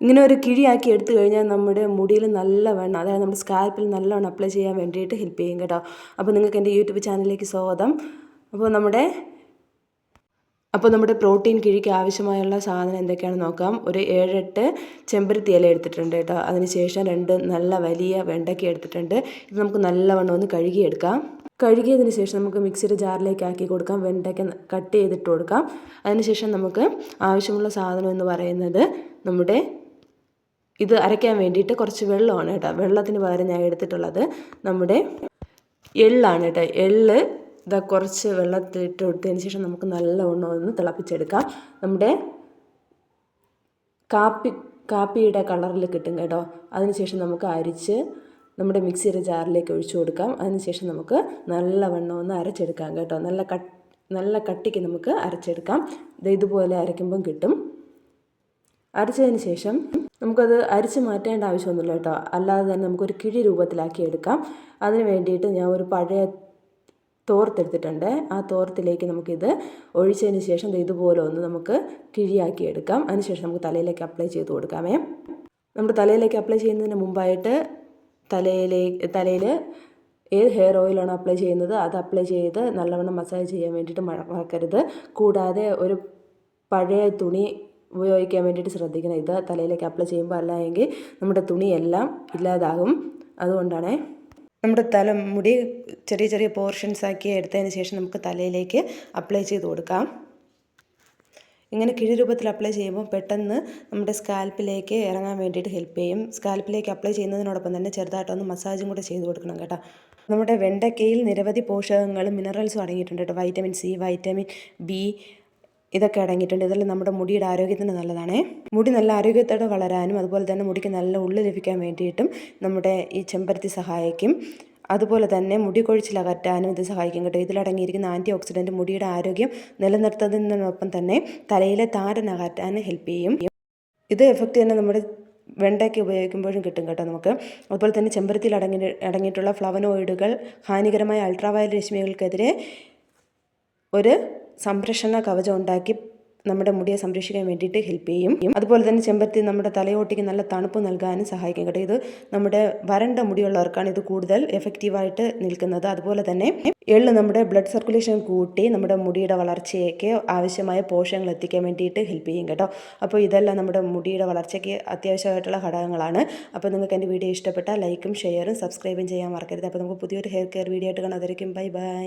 ഇങ്ങനെ ഒരു കിഴിയാക്കി എടുത്തു കഴിഞ്ഞാൽ നമ്മുടെ മുടിയിൽ നല്ല വെണ്ണം അതായത് നമ്മുടെ സ്കാൽപ്പിൽ നല്ലവണ്ണം അപ്ലൈ ചെയ്യാൻ വേണ്ടിയിട്ട് ഹെൽപ്പ് ചെയ്യും കേട്ടോ. അപ്പോൾ നിങ്ങൾക്ക് എന്റെ യൂട്യൂബ് ചാനലിലേക്ക് സ്വാഗതം. അപ്പോൾ നമ്മുടെ അപ്പോൾ നമ്മുടെ പ്രോട്ടീൻ കിഴിക്ക് ആവശ്യമായുള്ള സാധനം എന്തൊക്കെയാണെന്ന് നോക്കാം. ഒരു ഏഴെട്ട് ചെമ്പരത്തി ഇല എടുത്തിട്ടുണ്ട് കേട്ടോ. അതിനുശേഷം രണ്ട് നല്ല വലിയ വെണ്ടയ്ക്ക എടുത്തിട്ടുണ്ട്. ഇത് നമുക്ക് നല്ലവണ്ണം ഒന്ന് കഴുകിയെടുക്കാം. കഴുകിയതിന് ശേഷം നമുക്ക് മിക്സിയുടെ ജാറിലേക്ക് ആക്കി കൊടുക്കാം. വെണ്ടയ്ക്ക കട്ട് ചെയ്തിട്ട് കൊടുക്കാം. അതിനുശേഷം നമുക്ക് ആവശ്യമുള്ള സാധനം എന്ന് പറയുന്നത് നമ്മുടെ ഇത് അരയ്ക്കാൻ വേണ്ടിയിട്ട് കുറച്ച് വെള്ളമാണ് കേട്ടോ. വെള്ളത്തിന് പകരം ഞാൻ എടുത്തിട്ടുള്ളത് നമ്മുടെ എള്ളാണ് കേട്ടോ. എള്ള് ഇതാ കുറച്ച് വെള്ളത്തിലിട്ട് കൊടുത്തതിന് ശേഷം നമുക്ക് നല്ലവണ്ണം ഒന്ന് തിളപ്പിച്ചെടുക്കാം. നമ്മുടെ കാപ്പി കാപ്പിയുടെ കളറിൽ കിട്ടും കേട്ടോ. അതിനുശേഷം നമുക്ക് അരിച്ച് നമ്മുടെ മിക്സിയുടെ ജാറിലേക്ക് ഒഴിച്ചു കൊടുക്കാം. അതിനുശേഷം നമുക്ക് നല്ലവണ്ണം ഒന്ന് അരച്ചെടുക്കാം കേട്ടോ. നല്ല കട്ട് നല്ല കട്ടിക്ക് നമുക്ക് അരച്ചെടുക്കാം. ഇത് ഇതുപോലെ അരയ്ക്കുമ്പം കിട്ടും. അരച്ചതിന് ശേഷം നമുക്കത് അരിച്ച് മാറ്റേണ്ട ആവശ്യമൊന്നുമില്ല കേട്ടോ. അല്ലാതെ തന്നെ നമുക്കൊരു കിഴി രൂപത്തിലാക്കി എടുക്കാം. അതിന് വേണ്ടിയിട്ട് ഞാൻ ഒരു പഴയ തോർത്തെടുത്തിട്ടുണ്ട്. ആ തോർത്തിലേക്ക് നമുക്കിത് ഒഴിച്ചതിന് ശേഷം ഇതുപോലെ ഒന്ന് നമുക്ക് കിഴിയാക്കി എടുക്കാം. അതിനുശേഷം നമുക്ക് തലയിലേക്ക് അപ്ലൈ ചെയ്ത് കൊടുക്കാമേ. നമ്മുടെ തലയിലേക്ക് അപ്ലൈ ചെയ്യുന്നതിന് മുമ്പായിട്ട് തലയിലേക്ക് തലയിൽ ഏത് ഹെയർ ഓയിലാണ് അപ്ലൈ ചെയ്യുന്നത്? അത് അപ്ലൈ ചെയ്ത് നല്ലവണ്ണം മസാജ് ചെയ്യാൻ വേണ്ടിയിട്ട് മറക്കരുത്. കൂടാതെ ഒരു പഴയ തുണി ഉപയോഗിക്കാൻ വേണ്ടിയിട്ട് ശ്രദ്ധിക്കണം. ഇത് തലയിലേക്ക് അപ്ലൈ ചെയ്യുമ്പോൾ അല്ല എങ്കിൽ നമ്മുടെ തുണിയെല്ലാം ഇല്ലാതാകും. അതുകൊണ്ടാണ് നമ്മുടെ തല മുടി ചെറിയ ചെറിയ പോർഷൻസ് ആക്കി എടുത്തതിന് ശേഷം നമുക്ക് തലയിലേക്ക് അപ്ലൈ ചെയ്ത് കൊടുക്കാം. ഇങ്ങനെ കിഴി രൂപത്തിൽ അപ്ലൈ ചെയ്യുമ്പോൾ പെട്ടെന്ന് നമ്മുടെ സ്കാൽപ്പിലേക്ക് ഇറങ്ങാൻ വേണ്ടിയിട്ട് ഹെൽപ്പ് ചെയ്യും. സ്കാൽപ്പിലേക്ക് അപ്ലൈ ചെയ്യുന്നതിനോടൊപ്പം തന്നെ ചെറുതായിട്ടൊന്ന് മസാജും കൂടെ ചെയ്ത് കൊടുക്കണം കേട്ടോ. നമ്മുടെ വെണ്ടയ്ക്കയിൽ നിരവധി പോഷകങ്ങളും മിനറൽസും അടങ്ങിയിട്ടുണ്ട് കേട്ടോ. വൈറ്റമിൻ സി വൈറ്റമിൻ ബി ഇതൊക്കെ അടങ്ങിയിട്ടുണ്ട്. ഇതെല്ലാം നമ്മുടെ മുടിയുടെ ആരോഗ്യത്തിന് നല്ലതാണ്. മുടി നല്ല ആരോഗ്യത്തോടെ വളരാനും അതുപോലെ തന്നെ മുടിക്ക് നല്ല ഉള്ളു ലഭിക്കാൻ വേണ്ടിയിട്ടും നമ്മുടെ ഈ ചെമ്പരത്തി സഹായിക്കും. അതുപോലെ തന്നെ മുടി കൊഴിച്ചിൽ അകറ്റാനും ഇത് സഹായിക്കും കേട്ടോ. ഇതിലടങ്ങിയിരിക്കുന്ന ആന്റി ഓക്സിഡന്റ് മുടിയുടെ ആരോഗ്യം നിലനിർത്തുന്നതിനൊപ്പം തന്നെ തലയിലെ താരൻ അകറ്റാൻ ഹെൽപ്പ് ചെയ്യും. ഇത് എഫക്റ്റ് തന്നെ നമ്മുടെ വെണ്ടയ്ക്ക് ഉപയോഗിക്കുമ്പോഴും കിട്ടും കേട്ടോ നമുക്ക്. അതുപോലെ തന്നെ ചെമ്പരത്തിയിൽ അടങ്ങി അടങ്ങിയിട്ടുള്ള ഫ്ലവനോയിഡുകൾ ഹാനികരമായ അൾട്രാവയൽ രശ്മികൾക്കെതിരെ ഒരു സംരക്ഷണ കവചം ഉണ്ടാക്കി നമ്മുടെ മുടിയെ സംരക്ഷിക്കാൻ വേണ്ടിയിട്ട് ഹെൽപ്പ് ചെയ്യും. അതുപോലെ തന്നെ ചെമ്പരത്തി നമ്മുടെ തലയോട്ടിക്ക് നല്ല തണുപ്പ് നൽകാനും സഹായിക്കും കേട്ടോ. ഇത് നമ്മുടെ വരണ്ട മുടിയുള്ളവർക്കാണ് ഇത് കൂടുതൽ എഫക്റ്റീവായിട്ട് നിൽക്കുന്നത്. അതുപോലെ തന്നെ എള്ള് നമ്മുടെ ബ്ലഡ് സർക്കുലേഷൻ കൂട്ടി നമ്മുടെ മുടിയുടെ വളർച്ചയ്ക്ക് ആവശ്യമായ പോഷകങ്ങൾ എത്തിക്കാൻ വേണ്ടിയിട്ട് ഹെൽപ്പ് ചെയ്യും കേട്ടോ. അപ്പോൾ ഇതെല്ലാം നമ്മുടെ മുടിയുടെ വളർച്ചയ്ക്ക് അത്യാവശ്യമായിട്ടുള്ള ഘടകങ്ങളാണ്. അപ്പോൾ നിങ്ങൾക്ക് എന്റെ വീഡിയോ ഇഷ്ടപ്പെട്ടാൽ ലൈക്കും ഷെയറും സബ്സ്ക്രൈബും ചെയ്യാൻ മറക്കരുത്. അപ്പോൾ നമുക്ക് പുതിയൊരു ഹെയർ കെയർ വീഡിയോ ആയിട്ട് കാണാതിരിക്കും ബൈ ബൈ